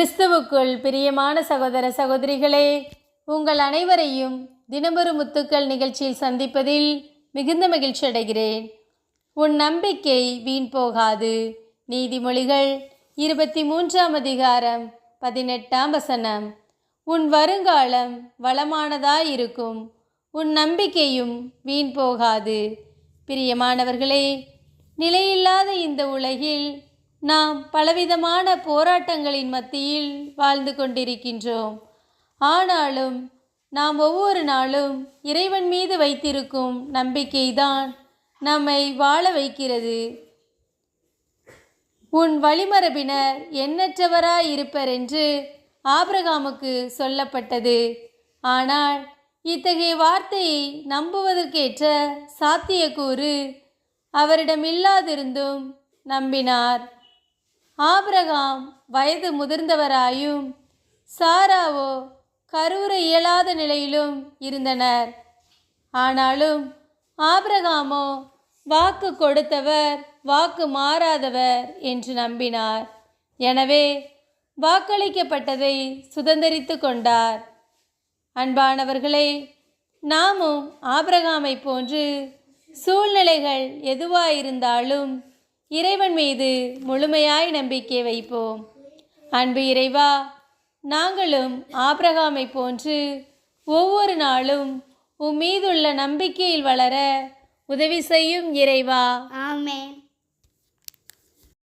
கிறிஸ்துவுக்குள் பிரியமான சகோதர சகோதரிகளே உங்கள் அனைவரையும் தினமொரு முத்துக்கள் நிகழ்ச்சியில் சந்திப்பதில் மிகுந்த மகிழ்ச்சி அடைகிறேன். உன் நம்பிக்கை வீண் போகாது. நீதிமொழிகள் இருபத்தி மூன்றாம் அதிகாரம் பதினெட்டாம் வசனம். உன் வருங்காலம் வளமானதாயிருக்கும். உன் நம்பிக்கையும் வீண் போகாது. பிரியமானவர்களே நிலையில்லாத இந்த உலகில் நாம் பலவிதமான போராட்டங்களின் மத்தியில் வாழ்ந்து கொண்டிருக்கின்றோம். ஆனாலும் நாம் ஒவ்வொரு நாளும் இறைவன் மீது வைத்திருக்கும் நம்பிக்கைதான் நம்மை வாழ வைக்கிறது. உன் வழிமரபினர் எண்ணற்றவராய் இருப்பர் என்று ஆபிரகாமுக்கு சொல்லப்பட்டது. ஆனால் இத்தகைய வார்த்தையை நம்புவதற்கேற்ற சாத்தியக்கூறு அவரிடம் இல்லாதிருந்தும் நம்பினார். ஆபிரகாம் வயது முதிர்ந்தவராயும் சாராவோ கருவுற இயலாத நிலையிலும் இருந்தனர். ஆனாலும் ஆபிரகாமோ வாக்கு கொடுத்தவர் வாக்கு மாறாதவர் என்று நம்பினார். எனவே வாக்களிக்கப்பட்டதை சுதந்திரித்து கொண்டார். அன்பானவர்களே நாமும் ஆபிரகாமை போன்று சூழ்நிலைகள் எதுவாயிருந்தாலும் இறைவன் மீது முழுமையாய் நம்பிக்கை வைப்போம். அன்பு இறைவா நாங்களும் ஆபிரகாமை போன்று ஒவ்வொரு நாளும் உம் மீதுள்ள நம்பிக்கையில் வளர உதவி செய்யும் இறைவா. ஆமேன்.